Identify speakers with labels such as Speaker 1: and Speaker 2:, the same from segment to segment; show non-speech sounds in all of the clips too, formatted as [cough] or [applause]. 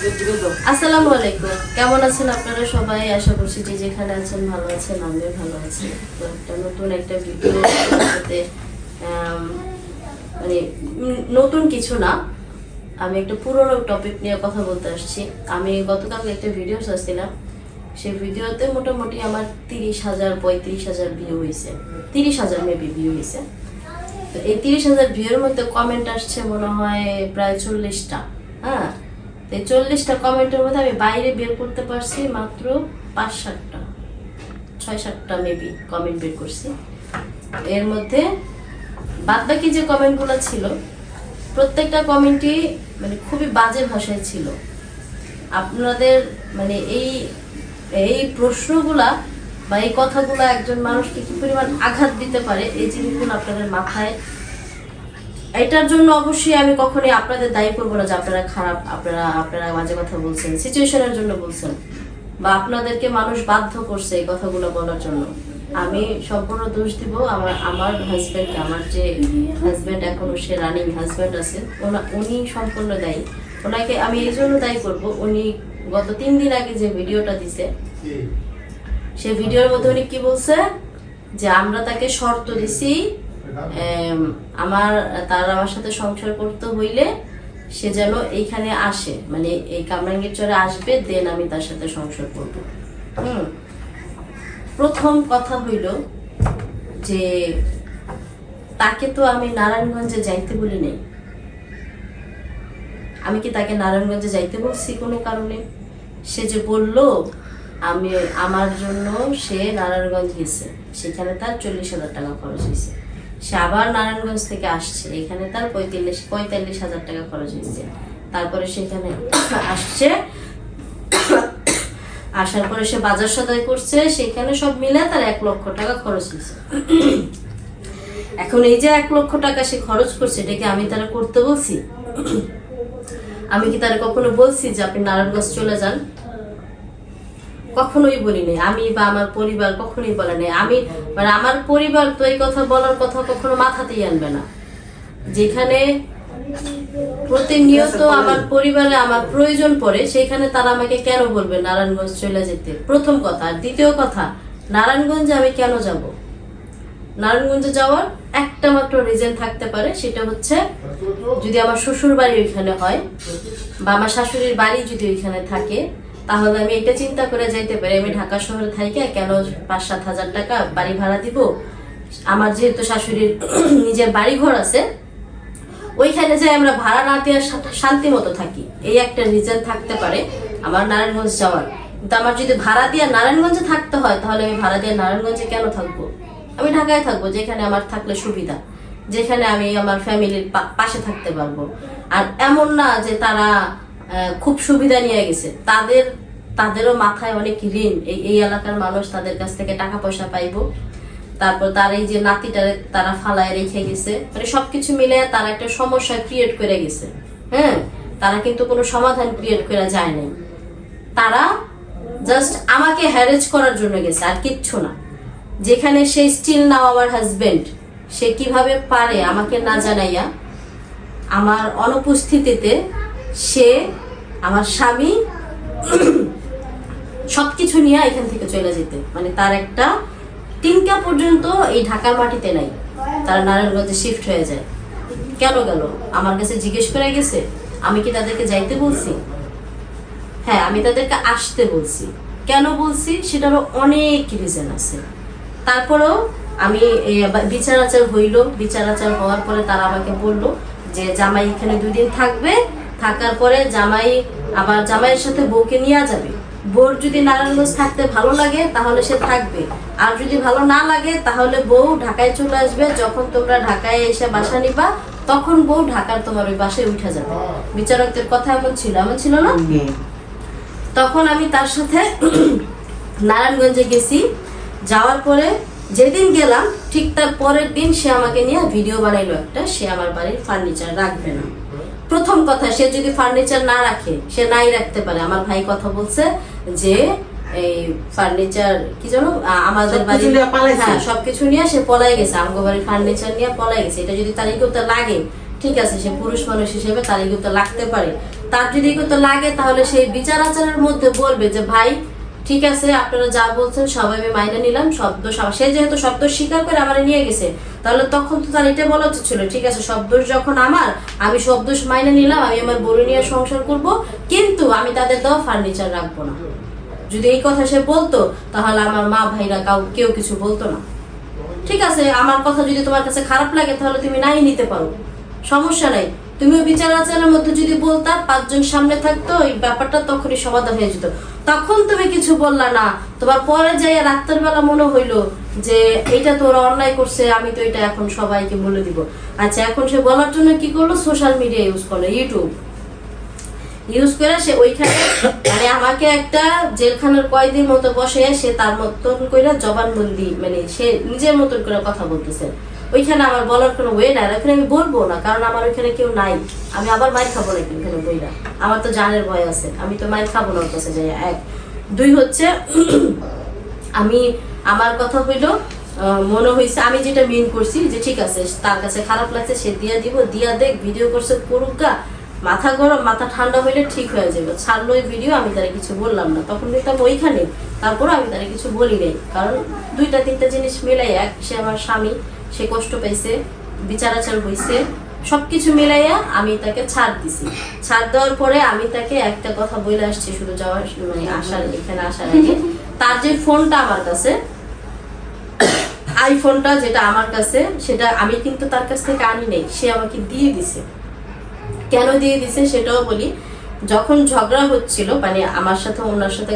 Speaker 1: আসসালামু আলাইকুম। কেমন আছেন আপনারা সবাই? আশা করছি যে যেখানে আছেন ভালো আছেন, আমিও ভালো আছি। একটা নতুন একটা ভিডিও মানে নতুন কিছু না। আমি একটা পুরোনো টপিক নিয়ে কথা বলতে আসছি। আমি গতকাল একটা ভিডিও সাজছিলাম সেই ভিডিওতে মোটামুটি আমার তিরিশ হাজার, পঁয়ত্রিশ হাজার ভিউ হয়েছে তিরিশ হাজার মেবি ভিউ হয়েছে তো এই তিরিশ হাজার ভিউর মধ্যে কমেন্ট আসছে মনে হয় প্রায় চল্লিশটা। হ্যাঁ? চল্লিশটা কমেন্টের মধ্যে আমি বাইরে বের করতে পারছি মাত্র পাঁচ সাতটা, ছয় সাতটা মেবি কমেন্ট বের করছি। এর মধ্যে বাদ বাকি যে কমেন্টগুলো ছিল, প্রত্যেকটা কমেন্টই মানে খুবই বাজে ভাষায় ছিল। আপনাদের মানে এই এই প্রশ্নগুলা বা এই কথাগুলো একজন মানুষকে কি পরিমাণ আঘাত দিতে পারে, এই জিনিসগুলো আপনাদের মাথায় এটার জন্য অবশ্যই আমি কখনোই আপনাদের দায়ী করব না যে আপনারা খারাপ আপনারা আপনারা মাঝে কথা বলছেন সিচুয়েশনের জন্য বলছেন। বা আপনাদেরকে মানুষ বাধ্য করছে এই কথাগুলো বলার জন্য। আমি সম্পূর্ণ দোষ দিব আমার আমার হাজব্যান্ডকে আমার যে হাজব্যান্ড এখনও সে রানিং হাজব্যান্ড আছে ওনা উনি সম্পূর্ণ দায়ী। ওনাকে আমি এই জন্য দায়ী করব উনি গত তিন দিন আগে যে ভিডিওটা দিছে সে ভিডিওর মধ্যে উনি কি বলছে? যে আমরা তাকে শর্ত দিছি আমার, তার আমার সাথে সংসার করতে হইলে সে যেন এইখানে আসে। মানে এই কামরাঙ্গীর চরে আসবে, দেন আমি তার সাথে সংসার করব। হুম। প্রথম কথা হইল যে, তাকে তো আমি নারায়ণগঞ্জে যাইতে বলি নাই। আমি কি তাকে নারায়ণগঞ্জে যাইতে বলছি কোনো কারণে? সে যে বলল, আমি, আমার জন্য সে নারায়ণগঞ্জ গেছে। সেখানে তার চল্লিশ হাজার টাকা খরচ হয়েছে সে আবার নারায়ণগঞ্জ থেকে আসছে। এখানে তার পঁয়তাল্লিশ পঁয়তাল্লিশ হাজার টাকা খরচ হয়েছে। তারপরে সেখানে আসছে। আসার পরে সে বাজার সদাই করছে। সেখানে সব মিলে তার এক লক্ষ টাকা খরচ হয়েছে। এখন এই যে এক লক্ষ টাকা সে খরচ করছে এটাকে আমি তারা করতে বলছি? আমি কি তারা কখনো বলছি যে আপনি নারায়ণগঞ্জ চলে যান? কখনোই বলি নাই। আমি বা আমার পরিবার কখনোই বলে নাই। আমি মানে আমার পরিবার তো এই কথা বলার কথা কখনো মাথাতেই আনবে না। যেখানে প্রতিনিয়ত আমার পরিবারে আমার প্রয়োজন পড়ে সেখানে তারা আমাকে কেন বলবে নারায়ণগঞ্জ চলে যেতে? প্রথম কথা। আর দ্বিতীয় কথা নারায়ণগঞ্জে আমি কেন যাব? নারায়ণগঞ্জে যাওয়ার একটা মাত্র রিজন থাকতে পারে সেটা হচ্ছে যদি আমার শ্বশুর বাড়ি ওইখানে হয় বা আমার শাশুড়ির বাড়ি যদি ওইখানে থাকে তাহলে আমি এটা চিন্তা করে যাইতে পারি। আমি ঢাকা শহরে থাকি কেন পাঁচ সাত হাজার টাকা বাড়ি ভাড়া দিব? আমার যেহেতু শাশুড়ির [clears throat] নিজের বাড়ি ঘর আছে, ওইখানে যে আমরা ভাড়া না দেওয়ার শান্তি মতো থাকি। এই একটা রিজন থাকতে পারে আমার নারায়ণগঞ্জ যাওয়ার। কিন্তু আমার যদি ভাড়া দিয়ে নারায়ণগঞ্জে থাকতে হয়, তাহলে আমি ভাড়া দিয়ে নারায়ণগঞ্জে কেন থাকব? আমি ঢাকায় থাকব, যেখানে আমার থাকলে সুবিধা, যেখানে আমি আমার ফ্যামিলির পাশে থাকতে পারব। আর এমন না যে তারা খুব সুবিধা নিয়ে গেছে। তাদের, তাদেরও মাথায় অনেক ঋণ। এই এই এলাকার মানুষ তাদের কাছ থেকে টাকা পয়সা পাইবো। তারপর তার এই যে নাতিটারে তারা ফালায় রেখে গেছে। মানে সবকিছু মিলে তারা একটা সমস্যা ক্রিয়েট করে গেছে। হ্যাঁ? তারা কিন্তু কোনো সমাধান ক্রিয়েট করে যায় নাই। তারা জাস্ট আমাকে হ্যারেজ করার জন্য গেছে, আর কিচ্ছু না। যেখানে সে স্টিল নাও আমার হাজবেন্ড সে কীভাবে পারে আমাকে না জানাইয়া, আমার অনুপস্থিতিতে সে, আমার স্বামী, সবকিছু নিয়ে এখান থেকে চলে যেতে। মানে তার একটা টিনকা পর্যন্ত এই ঢাকার মাটিতে নাই। তারা নারায়ণগঞ্জে শিফট হয়ে যায়। কেন গেল? আমার কাছে জিজ্ঞেস করে গেছে, আমি কি তাদেরকে যাইতে বলছি? হ্যাঁ আমি তাদেরকে আসতে বলছি। কেন বলছি? সেটারও অনেক রিজন আছে। তারপরেও আমি বিচার আচার হইল। বিচার আচার হওয়ার পরে তারা আমাকে বলল যে, জামাই এখানে দুই দিন থাকবে থাকার পরে জামাই আবার জামাইয়ের সাথে বউকে নিয়ে যাবে। বউর যদি নারায়ণগঞ্জ থাকতে ভালো লাগে তাহলে সে থাকবে। আর যদি ভালো না লাগে তাহলে বউ ঢাকায় চলে আসবে। যখন তোমরা ঢাকায় এসে বাসা নিবা তখন বউ ঢাকার তোমার ওই বাসায় উঠে যাবে। বিচারকদের কথা এমন ছিল এমন ছিল না? তখন আমি তার সাথে নারায়ণগঞ্জে গেছি। যাওয়ার পরে যেদিন গেলাম ঠিক তার পরের দিন সে আমাকে নিয়ে ভিডিও বানাইলো একটা। সে আমার বাড়ির ফার্নিচার রাখবে না। প্রথম কথা সে যদি ফার্নিচার না রাখে সে নাই রাখতে পারে। আমার ভাই কথা বলছে যে এই ফার্নিচার কি জানো আমাদের বাড়ি হ্যাঁ সবকিছু নিয়ে সে পলাই গেছে। আমগো বাড়ির ফার্নিচার নিয়ে পলাই গেছে। এটা যদি তার ইগোতে লাগে ঠিক আছে সে পুরুষ মানুষ হিসেবে তার ইগোতে লাগতে পারে। তার যদি লাগে তাহলে সেই বিচার আচারের মধ্যে বলবে যে ভাই ঠিক আছে, আপনারা যা বলছেন সবাই আমি মাইনে নিলাম, শব্দ সে যেহেতু শব্দ স্বীকার করে আমার নিয়ে গেছে, তাহলে তখন তো তার এটা বলা উচিত ছিল, ঠিক আছে, শব্দ যখন আমার, আমি শব্দ মাইনে নিলাম, আমি আমার বড় নিয়ে সংসার করব, কিন্তু আমি তাদের দেওয়া ফার্নিচার রাখব না। যদি এই কথা সে বলতো, তাহলে আমার মা ভাইরা কাউ, কেউ কিছু বলতো না। ঠিক আছে, আমার কথা যদি তোমার কাছে খারাপ লাগে, তাহলে তুমি নাই নিতে পারো। সমস্যা নাই। তুমিও বিচার আচারের মধ্যে যদি বলতা, পাঁচজন সামনে থাকতো, ওই ব্যাপারটা তখনই সমাধান হয়ে যেত। তখন তুমি কিছু বললা না। তোমার পরে যাই রাত্রের বেলা মনে হইল যে, এইটা তো ওরা অন্যায় করছে, আমি তো এটা এখন সবাইকে বলে দিব। আচ্ছা এখন সে বলার জন্য কি করল? সোশ্যাল মিডিয়া ইউজ করল ইউটিউব ইউজ করে সে ওইখানে মানে আমাকে একটা জেলখানার কয়েদির মতো বসে সে তার মতন করে জবানবন্দি মানে সে নিজের মতন করে কথা বলতেছে। ওইখানে আমার বলার কোনো ওয়ে নাই ওখানে আমি বলব না, কারণ আমার ওইখানে কেউ নাই। আমি আবার মাইর খাব নাকি ওখানে বইরা? আমার তো জানের ভয় আছে, আমি তো মাইর খাব না ওর কাছে যাই এক। দুই হচ্ছে, আমি, আমার কথা হইল মনে হয়েছে আমি যেটা মিন করছি যে ঠিক আছে, তার কাছে খারাপ লাগছে, সে দিয়া দিব, দিয়া দেখ ভিডিও করছে গা মাথা গরম, মাথা ঠান্ডা হইলে ঠিক হয়ে যাবে ছাড়লো ওই ভিডিও আমি তারা কিছু বললাম না। তখন দেখতাম ওইখানে তারপরে আমি তারা কিছু বলি নাই, কারণ দুইটা তিনটা জিনিস মিলাই এক, সে আমার স্বামী সে কষ্ট পাইছে বিচার আচার হয়েছে সবকিছু মিলাইয়া আমি তাকে ছাড় দিছি। ছাড় দেওয়ার পরে আমি তাকে একটা কথা বলে আসছি শুধু যাওয়ার মানে আসার, এখানে আসার আগে। তার যে ফোনটা আমার কাছে, আইফোনটা যেটা আমার কাছে, সেটা আমি কিন্তু তার কাছ থেকে আনি নেই, সে আমাকে দিয়ে দিছে। কেন দিয়ে দিছে সেটাও বলি, যখন ঝগড়া হচ্ছিল মানে আমার সাথে, ওনার সাথে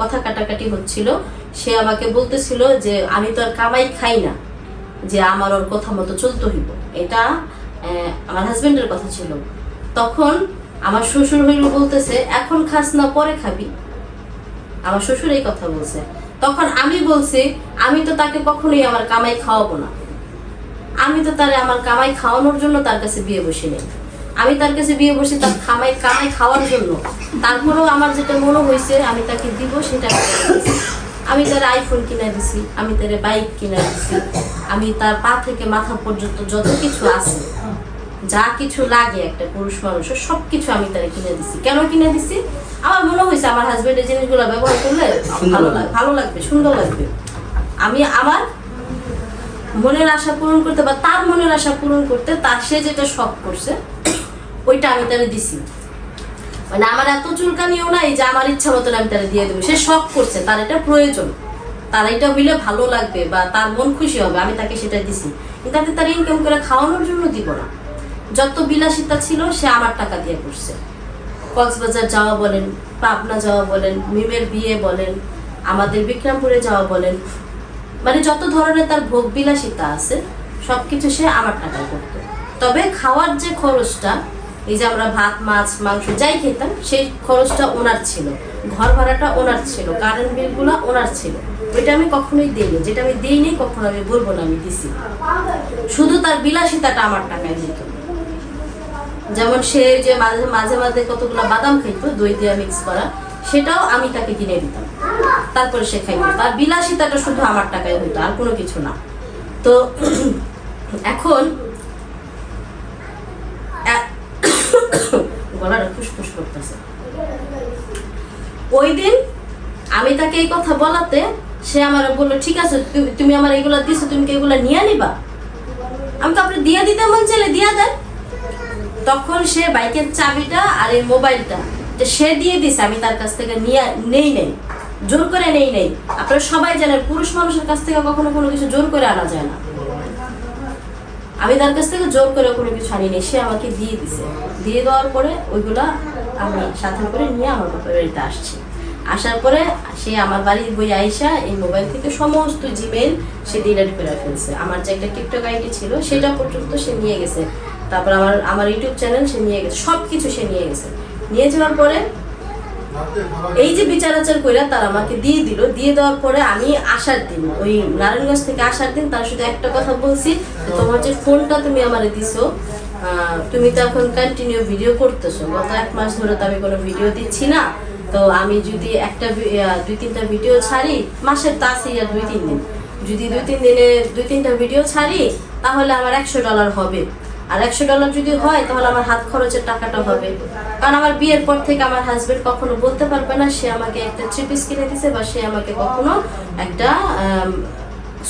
Speaker 1: কথা কাটাকাটি হচ্ছিল, সে আমাকে বলতেছিল যে, আমি তো আর কামাই খাই না। যে আমার ওর কথা মতো চলতে হইব। এটা আমার হাজবেন্ডের কথা ছিল। তখন আমার শ্বশুর হইল বলতেছে, এখন খাস না, পরে খাবি। আমার শ্বশুর এই কথা বলছে। তখন আমি বলছি, আমি তো তাকে কখনোই আমার কামাই খাওয়াবো না। আমি তো তারে আমার কামাই খাওয়ানোর জন্য তার কাছে বিয়ে বসি নেই। আমি তার কাছে বিয়ে বসে তার খামাই কামাই খাওয়ার জন্য। তারপরেও আমার যেটা মনে হয়েছে আমি তাকে দিব, সেটা আমি তার আইফোন কিনে দিছি, আমি তার বাইক কিনে দিছি। আমি তার পা থেকে মাথা পর্যন্ত যত কিছু আছে যা কিছু লাগে একটা পুরুষ মানুষের সবকিছু আমি তারে কিনে দিছি। কেন কিনে দিছি? আমার মনে হয়েছে আমার হাজবেন্ডের জিনিসগুলো ব্যবহার করলে ভালো লাগবে। ভালো লাগবে সুন্দর লাগবে। আমি আমার মনের আশা পূরণ করতে বা তার মনের আশা পূরণ করতে তার সে যেটা শখ করছে ওইটা আমি তারে দিছি। মানে আমার এত চুলকানিও নাই যে আমার ইচ্ছা মতন আমি তারে দিয়ে দেবো। সে শখ করছে তার এটা প্রয়োজন। তার এটা হইলে ভালো লাগবে বা তার মন খুশি হবে, আমি তাকে সেটা দিছি। আমি তার ইনকাম করে খাওয়ানোর জন্য দিব না। যত বিলাসিতা ছিল, সে আমার টাকা দিয়ে করছে। কক্সবাজার যাওয়া বলেন, পাবনা যাওয়া বলেন, মিমের বিয়ে বলেন, আমাদের বিক্রমপুরে যাওয়া বলেন মানে যত ধরনের তার ভোগ বিলাসিতা আছে সব কিছু সে আমার টাকা করতো। তবে খাওয়ার যে খরচটা, এই যে আমরা ভাত, মাছ, মাংস যাই খেতাম, সেই খরচটা ওনার ছিল। ঘর ভাড়াটা ওনার ছিল, কারেন্ট বিলগুলো ওনার ছিল। ওইটা আমি কখনোই দিইনি। যেটা আমি দিইনি, কখনো আমি বলব না, আমি দিছি। শুধু তার বিলাসিতাটা আমার টাকায় দিত। যেমন সে যে মাঝে মাঝে মাঝে কতগুলো বাদাম খাইতো, দই দিয়ে মিক্স করা, সেটাও আমি তাকে কিনে দিতাম। তারপরে সে খাইতো। তার বিলাসিতাটা শুধু আমার টাকায় হইতো, আর কোনো কিছু না। তো [coughs] এখন [coughs] গলাটা ফুসফুস করতেছে। ওই দিন আমি তাকে এই কথা বলাতে সে আমার বলল, ঠিক আছে তুমি আমার এগুলা দিছো, তুমি কি এগুলো নিয়ে নিবা? আমি তো আপনি দিয়ে দিতে মন চাইলে দিয়া দেন। তখন সে বাইকের চাবিটা আর এই মোবাইলটা সে দিয়ে দিছে, আমি তার কাছ থেকে নিয়ে, নেই নেই, জোর করে নেই নেই। আপনারা সবাই জানেন, পুরুষ মানুষের কাছ থেকে কখনো কোনো কিছু জোর করে আনা যায় না। আমি তার কাছ থেকে জোর করে কোনো কিছু আনি নেই, সে আমাকে দিয়ে দিছে। দিয়ে দেওয়ার পরে ওইগুলা আমি সাথে করে নিয়ে আমার বাপের বাড়িতে আসছি। আসার পরে সে আমার বাড়ির বই আইসা এই মোবাইল থেকে সমস্ত জিমেল সে ডিলিট করে ফেলছে। আমার যে একটা টিকটক আইডি ছিল, সেটা পর্যন্ত সে নিয়ে গেছে। তারপর আমার আমার ইউটিউব চ্যানেল সে নিয়ে গেছে। সব কিছু সে নিয়ে গেছে। নিয়ে যাওয়ার পরে এই যে বিচার আচার কইরা তার আমাকে দিয়ে দিল। দিয়ে দেওয়ার পরে আমি আসার দিন, ওই নারায়ণগঞ্জ থেকে আসার দিন তার শুধু একটা কথা বলছি তোমার যে ফোনটা তুমি আমার দিছো তুমি তো এখন কন্টিনিউ ভিডিও করতেছো। গত এক মাস ধরে তো আমি কোনো ভিডিও দিচ্ছি না। তো আমি যদি একটা দুই তিনটা ভিডিও ছাড়ি, মাসের তা আছে দুই তিন দিন। যদি দুই তিন দিনে দুই তিনটা ভিডিও ছাড়ি, তাহলে আমার একশো ডলার হবে। আর একশো ডলার যদি হয়, তাহলে আমার হাত খরচের টাকাটা হবে। কারণ আমার বিয়ের পর থেকে আমার হাজবেন্ড কখনো বলতে পারবে না, সে আমাকে একটা থ্রি পিস কিনে দিছে বা সে আমাকে কখনো একটা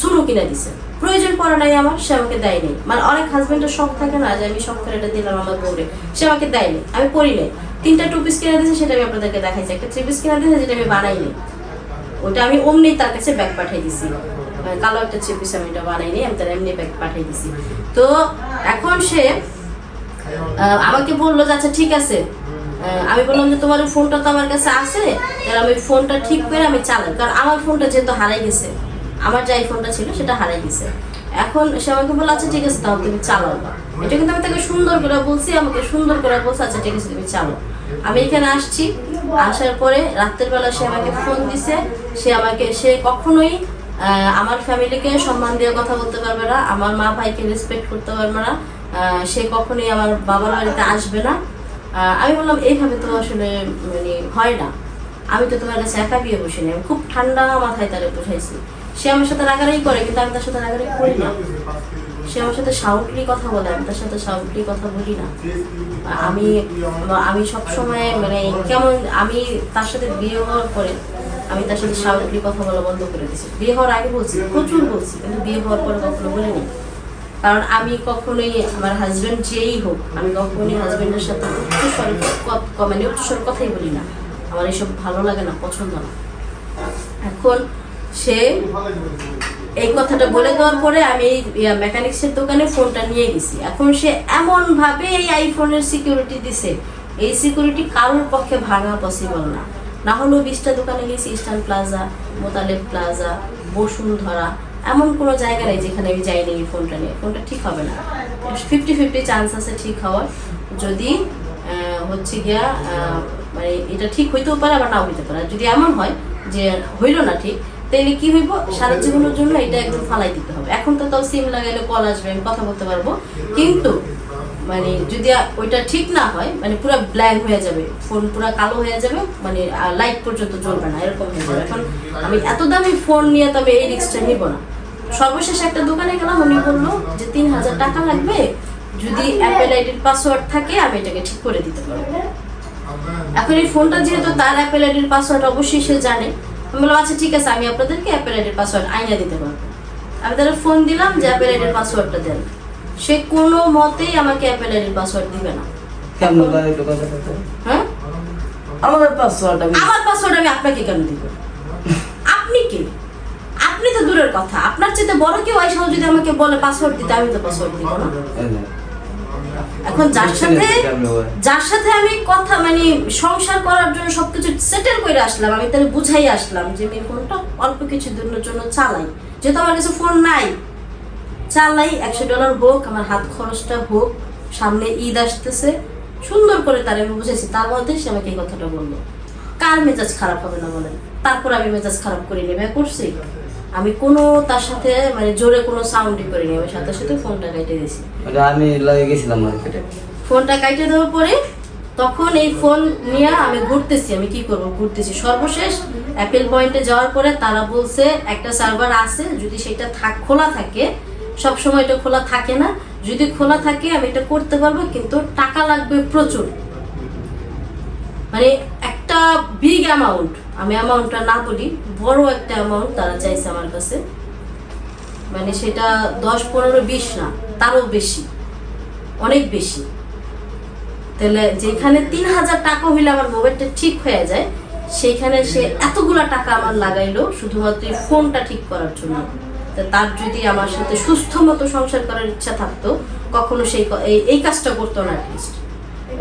Speaker 1: সুরু কিনে দিছে। প্রয়োজন পড়ে নাই আমার, সে আমাকে দেয়নি। মানে অনেক হাজবেন্ডের শখ থাকে না যে আমি শখ করে এটা দিলাম আমার বউরে। সে আমাকে দেয়নি। আমি পড়ি নাই। তিনটা টু পিস কিনে দিয়েছে, সেটা আমি আপনাদেরকে দেখাইছি। একটা থ্রি পিস কিনে দিয়েছে, যেটা আমি বানাইনি। ওটা আমি অমনি তার কাছে ব্যাগ পাঠিয়ে দিছি। মানে কালো একটা থ্রি পিস আমি এটা বানাইনি, আমি তার এমনি ব্যাগ পাঠিয়ে দিছি। তো এখন সে আমাকে বলল যে আচ্ছা ঠিক আছে। আমি বললাম যে, তোমার ফোনটা তো আমার কাছে আছে, তাহলে আমি ফোনটা ঠিক করে আমি চালাই। কারণ আমার ফোনটা যেহেতু হারাই গেছে, আমার যে আইফোনটা ছিল, সেটা হারাই গেছে। এখন সে আমাকে বলল আচ্ছা ঠিক আছে তাও তুমি চালাও না। এটা কিন্তু আমি তাকে সুন্দর করে বলছি, আমাকে সুন্দর করে বলছে আচ্ছা ঠিক আছে, তুমি চালাও। আমি এখানে আসছি, আসার পরে রাতের বেলা সে আমাকে ফোন দিছে। সে আমাকে, সে কখনোই আমার ফ্যামিলিকে সম্মান দিয়ে কথা বলতে পারবে না, আমার মা ভাইকে রেসপেক্ট করতে পারবে না সে কখনোই আমার বাবার বাড়িতে আসবে না। আমি বললাম, এইভাবে তো আসলে মানে হয় না। আমি তো তোমার কাছে একা বিয়ে বসিনি আমি খুব ঠান্ডা মাথায় তারে বসাইছি। সে আমার সাথে রাগারাগি করে, কিন্তু আমি তার সাথে রাগারাগি করি না। সে আমার সাথে সাউটলি কথা বলে, আমি তার সাথে সাউটলি কথা বলি না। আমি আমি সব সময় মানে কেমন, আমি তার সাথে বিয়ে হওয়ার পরে আমি তার সাথে সাউটলি কথা বলা বন্ধ করে দিয়েছি। বিয়ে হওয়ার আগে বলছি, প্রচুর বলছি, কিন্তু বিয়ে হওয়ার পরে কখনো বলিনি। কারণ আমি কখনোই আমার হাজবেন্ড যেই হোক, আমি কখনোই হাজবেন্ডের সাথে মানে উচ্চস্বরে কথাই বলি না। আমার এইসব ভালো লাগে না, পছন্দ না। এখন সে এই কথাটা বলে দেওয়ার পরে আমি মেকানিক্সের দোকানে ফোনটা নিয়ে গেছি। এখন সে এমন ভাবে এই আইফোনের সিকিউরিটি দিছে। এই সিকিউরিটি কারোর পক্ষে ভাঙা পসিবল না। না হলেও বিশটা দোকানে গেছি eastern plaza Motaleb plaza Bashundhara, এমন কোনো জায়গা নেই যেখানে আমি যাইনি এই ফোনটা নিয়ে। ফোনটা ঠিক হবে না। ফিফটি ফিফটি চান্স আছে ঠিক হওয়ার। যদি হচ্ছে গিয়া মানে এটা ঠিক হইতেও পারে আবার নাও হইতে পারে। যদি এমন হয় যে হইল না ঠিক তাহলে কি হইব? সারা জীবনের জন্য এটা একদম ফালাই দিতে হবে। এখন তো তাও সিম লাগাইলে কল আসবে আমি কথা বলতে পারব। কিন্তু মানে যদি ওইটা ঠিক না হয় মানে পুরো ব্ল্যাঙ্ক হয়ে যাবে। ফোন পুরো কালো হয়ে যাবে মানে লাইট পর্যন্ত জ্বলবে না এরকম হয়ে যাবে। এখন আমি এত দামি ফোন নিয়ে তো আমি এই রিস্কটা নিব না। সর্বশেষ একটা দোকানে গেলাম উনি বলল যে তিন হাজার টাকা লাগবে। যদি অ্যাপেল আইডির পাসওয়ার্ড থাকে আমি এটাকে ঠিক করে দিতে পারব। এখন এই ফোনটা যেহেতু তার অ্যাপেল আইডির পাসওয়ার্ড অবশ্যই সে জানে। আমি বললাম আচ্ছা ঠিক আছে আমি আপনাদেরকে অ্যাপেল আইডির পাসওয়ার্ড আইনা দিতে পারব। আমি তাহলে ফোন দিলাম যে অ্যাপেল আইডির পাসওয়ার্ডটা দেন। সে কোনো মতেই আমাকে অ্যাপেল আইডির পাসওয়ার্ড দিবে না।
Speaker 2: কেমন?
Speaker 1: হ্যাঁ?
Speaker 2: আমাদের পাসওয়ার্ড আমি
Speaker 1: আমার পাসওয়ার্ড আমি আপনাকে কেন দিব? আপনি কি? আপনি তো দূরের কথা। আপনার চেয়ে বড় কেউ আইসাও যদি আমাকে বলে পাসওয়ার্ড দিতে আমি তো পাসওয়ার্ড দিব নে। এখন যার সাথে যার সাথে আমি কথা মানে সংসার করার জন্য সবকিছু সেটেল করে আসলাম আমি তাহলে বুঝাই আসলাম যে আমি ফোনটা অল্প কিছু দিনের জন্য চালাই। যেহেতু আমার কাছে ফোন নাই চালাই একশো ডলার হোক আমার হাত খরচটা হোক সামনে ঈদ আসতেছে সুন্দর করে তার আমি বুঝেছি তার মধ্যে সে আমাকে এই কথাটা বলল। কার মেজাজ খারাপ হবে না বলেন? তারপর আমি মেজাজ খারাপ করে নেবে করছি। আমি কোনো তার সাথে মানে জোরে কোনো সাউন্ডই করিনি আমি সাথে সাথে ফোনটা কেটে দিয়েছি।
Speaker 2: ওটা আমি লাগে গেছিলাম মার্কেটে
Speaker 1: ফোনটা কাটিয়ে দেওয়ার পরে তখন এই ফোন নিয়ে আমি ঘুরতেছি আমি কি করব? ঘুরতেছি। সর্বশেষ অ্যাপেল পয়েন্টে যাওয়ার পরে তারা বলছে একটা সার্ভার আছে যদি সেটা থাক খোলা থাকে সব সময় এটা খোলা থাকে না। যদি খোলা থাকে আমি এটা করতে পারব কিন্তু টাকা লাগবে প্রচুর। মানে একটা বিগ অ্যামাউন্ট আমি অ্যামাউন্টটা না বলি বড় একটা অ্যামাউন্ট তারা চাইছে আমার কাছে। মানে সেটা দশ, পনেরো, বিশ না, তারও বেশি। অনেক বেশি। তাহলে যেখানে তিন হাজার টাকা হইলে আমার মোবাইলটা ঠিক হয়ে যায়, সেখানে সে এতগুলা টাকা আমার লাগাইলো, শুধুমাত্র ফোনটা ঠিক করার জন্য। তা তার যদি আমার সাথে সুস্থ মতো সংসার করার ইচ্ছা থাকতো, কখনো সেই এই- এই কাজটা করতো না অ্যাটলিস্ট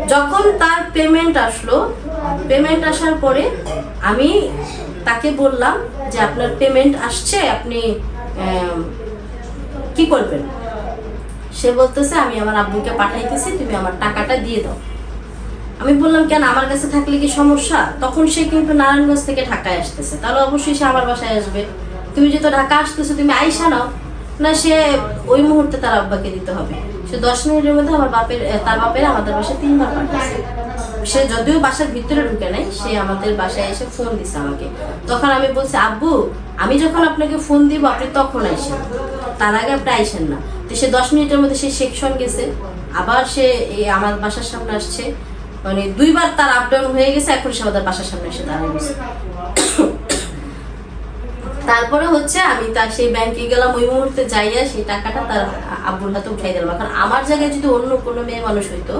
Speaker 1: যখন তার পেমেন্ট আসলো পেমেন্ট আসার পরে আমি তাকে বললাম যে আপনার পেমেন্ট আসছে, আপনি কি করবেন? সে বলতেছে, আমি আমার আব্বুকে পাঠাইতেছি, তুমি আমার টাকাটা দিয়ে দাও। আমি বললাম, কেন? আমার কাছে থাকলে কি সমস্যা? তখন সে কিন্তু নারায়ণগঞ্জ থেকে ঢাকায় আসতেছে। তাহলে অবশ্যই সে আমার বাসায় আসবে। তুমি যেহেতু ঢাকা আসতেছো, তুমি আইসা নাও। না, সে ওই মুহূর্তে তার আব্বাকে দিতে হবে। সে দশ মিনিটের মধ্যে আমার বাপের তার বাপের আমাদের বাসায় তিনবার পাঠাচ্ছে সে যদিও বাসার ভিতরে ঢুকে নাই, সে আমাদের বাসায় এসে ফোন দিছে আমাকে। তখন আমি বলছি, আব্বু, আমি যখন আপনাকে ফোন দিব, আপনি তখন আইসেন। তার আগে আপনি আইসেন না। তো সে দশ মিনিটের মধ্যে সে সেকশন গেছে। আবার সে আমার বাসার সামনে আসছে। মানে দুইবার তার আপ ডাউন হয়ে গেছে, এখন সে আমাদের বাসার সামনে এসে দাঁড়িয়ে গেছে তারপরে হচ্ছে আমি তার সেই ব্যাংকে গেলাম, ওই মুহূর্তে যাইয়া সেই টাকাটা তার আব্বুর হাতে উঠাই দিলাম। কারণ আমার জায়গায় যদি অন্য কোনো মেয়ে মানুষ হইতো,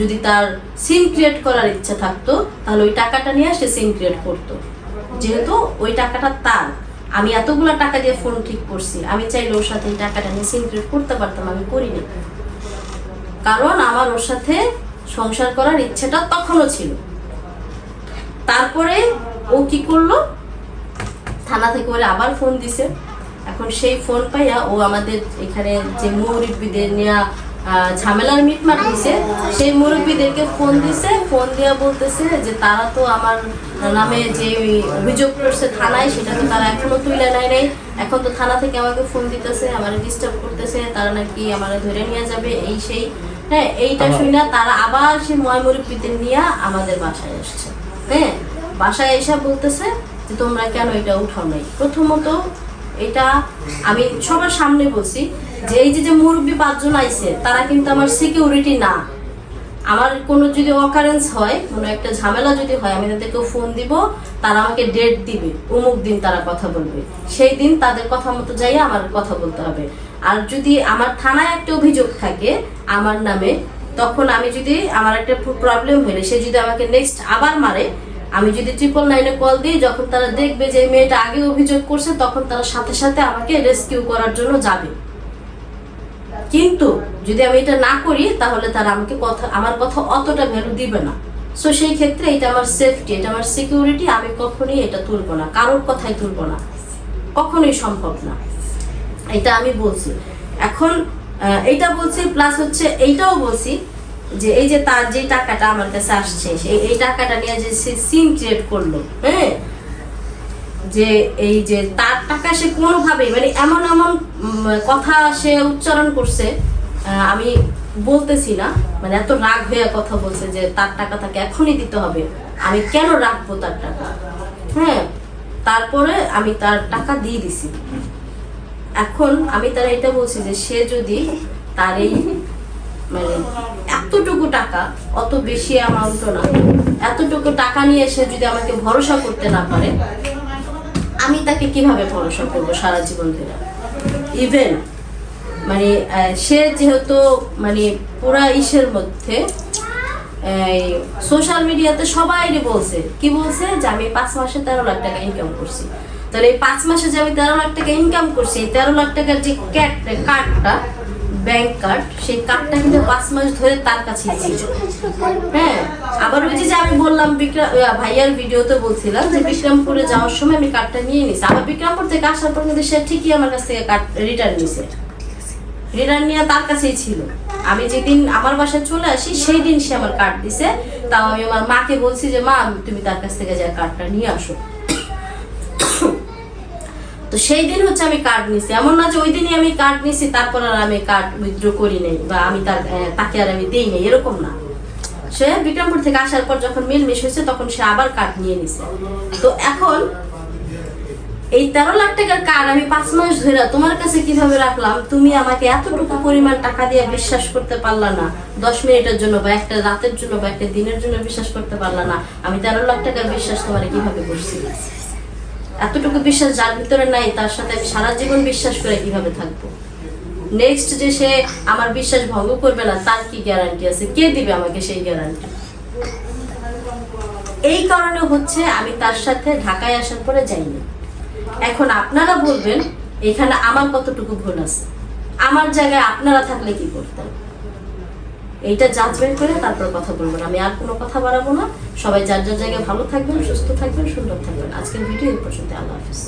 Speaker 1: যদি তার সিম ক্রিয়েট করার ইচ্ছা থাকতো, তাহলে ওই টাকাটা নিয়ে সে সিম ক্রিয়েট করতো। যেহেতু ওই টাকাটা তার, আমি এতগুলো টাকা দিয়ে ফোন ঠিক করছি, আমি চাইলে ওর সাথে এই টাকাটা নিয়ে সিম ক্রিয়েট করতে পারতাম, আমি করিনি। কারণ আমার ওর সাথে সংসার করার ইচ্ছেটা তখনও ছিল। তারপরে ও কি করল? থানা থেকে ওরা আবার ফোন দিছে। এখন সেই ফোন পাইয়া ও আমাদের এখানে যে মুরব্বীদের আহ, ঝামেলার মিটমাট হয়েছে সেই মুরব্বীদেরকে ফোন দিছে ফোন দিয়া বলতেছে যে তারা তো আমার নামে যে অভিযোগ করছে থানায় সেটা তো তারা এখনও তুলে নেয় নাই। এখন তো থানা থেকে আমাকে ফোন দিতেছে আমার ডিস্টার্ব করতেছে তারা নাকি আমার ধরে নিয়ে যাবে এই সেই। হ্যাঁ এইটা শুনে তারা আবার সেই ময় মুরব্বীদের নিয়ে আমাদের বাসায় আসছে। হ্যাঁ বাসায় এসে বলতেছে যে তোমরা কেন এটা উঠাও নাই? প্রথমত এটা আমি সবার সামনে বলছি যে এই যে যে মুরব্বী পাঁচজন আইছে, তারা কিন্তু আমার সিকিউরিটি না। আমার কোনো যদি অকারেন্স হয়, কোনো একটা ঝামেলা যদি হয়, আমি তাদেরকে ফোন দিব, তারা আমাকে ডেট দিবে। অমুক দিন তারা কথা বলবে। সেই দিন তাদের কথা মতো যাইয়া আমার কথা বলতে হবে। আর যদি আমার থানায় একটা অভিযোগ থাকে আমার নামে, তখন আমি যদি আমার একটা প্রবলেম হলে, সে যদি আমাকে নেক্সট আবার মারে আমি যদি ট্রিপল নাইনে কল দিই, যখন তারা দেখবে যে মেয়েটা আগে অভিযোগ করছে, তখন তারা সাথে সাথে আমাকে রেস্কিউ করার জন্য যাবে। কিন্তু যদি আমি এটা না করি, তাহলে তারা আমাকে কথা, আমার কথা অতটা ভ্যালু দিবে না। সো সেই ক্ষেত্রে এটা আমার সেফটি এটা আমার সিকিউরিটি আমি কখনোই এটা তুলবো না, কারোর কথাই তুলবো না। কখনোই সম্ভব না। এটা আমি বলছি। এখন এইটা বলছি প্লাস হচ্ছে এইটাও বলছি যে এই যে তার যে টাকাটা আমার কাছে আসছে এই টাকাটা নিয়ে যে সে সিম ক্রিয়েট করল হ্যাঁ? যে এই যে তার টাকা সে কোনোভাবেই মানে এমন এমন কথা সে উচ্চারণ করছে আমি বলতেছি না মানে এত রাগ হয়ে কথা বলছে যে তার টাকা তাকে এখনই দিতে হবে, আমি কেন রাখব তার টাকা? হ্যাঁ? তারপরে আমি তার টাকা দিয়ে দিছি। এখন আমি তারা এটা বলছি যে সে যদি তার এই মানে এতটুকু টাকা, অত বেশি অ্যামাউন্টও না। এতটুকু টাকা নিয়ে এসে যদি আমাকে ভরসা করতে না পারে, আমি তাকে কীভাবে ভরসা করব সারা জীবন ধরে? ইভেন মানে সে যেহেতু মানে পুরা ইসের মধ্যে, এই সোশ্যাল মিডিয়াতে সবাই বলছে। কি বলছে? যে আমি পাঁচ মাসে তেরো লাখ টাকা ইনকাম করছি। তাহলে এই পাঁচ মাসে যে আমি তেরো লাখ টাকা ইনকাম করছি, এই তেরো লাখ টাকার যে ক্যাট কার্ডটা ব্যাংক কার্ড সেই কার্ডটা কিন্তু পাঁচ মাস ধরে তার কাছে হ্যাঁ আবার ওই যে আমি বললাম বিক্রম ভাইয়ার ভিডিওতে বলছিলাম যে বিক্রমপুরে যাওয়ার সময় আমি কার্ডটা নিয়ে নিছি। আবার বিক্রমপুর থেকে আসার পর কিন্তু সে ঠিকই আমার কাছ থেকে কার্ড রিটার্ন নিছে। রিটার্ন নিয়ে তার কাছেই ছিল। আমি যেদিন আমার বাসায় চলে আসি, সেই দিন সে আমার কার্ড দিছে। তাও আমি আমার মাকে বলছি যে, মা তুমি তার কাছ থেকে যা কার্ডটা নিয়ে আসো। তো সেই দিন হচ্ছে আমি কার্ড নিছি। এমন না যে ওই দিনই আমি কার্ড নিছি, তারপর আর আমি কার্ড উইথড্র করি নাই বা আমি তার তাকে আর আমি দেই নাই, এরকম না। সে বিক্রমপুর থেকে আসার পর যখন মিলমিশ হয়েছে, তখন সে আবার কার্ড নিয়ে নিছে। তো এখন এই তেরো লাখ টাকার কার্ড আমি পাঁচ মাস ধরে তোমার কাছে কীভাবে রাখলাম? তুমি আমাকে এতটুকু পরিমাণ টাকা দিয়ে বিশ্বাস করতে পারলা না। দশ মিনিটের জন্য বা একটা রাতের জন্য বা একটা দিনের জন্য বিশ্বাস করতে পারলা না। আমি তেরো লাখ টাকার বিশ্বাস তোমার কীভাবে করছি? এতটুকু বিশ্বাস যার ভিতরে নাই, তার সাথে আমি সারা জীবন বিশ্বাস করে কীভাবে থাকব? নেক্সট যে সে আমার বিশ্বাস ভঙ্গ করবে না, তার কি গ্যারান্টি আছে? কে দিবে আমাকে সেই গ্যারান্টি এই কারণে হচ্ছে আমি তার সাথে ঢাকায় আসার পরে যাইনি। এখন আপনারা বলবেন, এখানে আমার কতটুকু ভুল আছে? আমার জায়গায় আপনারা থাকলে কি করতেন? এইটা জাজমেন্ট করে তারপর কথা বলবেন আমি আর কোনো কথা বাড়াবো না। সবাই যার যার জায়গায় ভালো থাকবেন, সুস্থ থাকবেন, সুন্দর থাকবেন। আজকের ভিডিও এই পর্যন্ত আল্লাহ হাফিজ।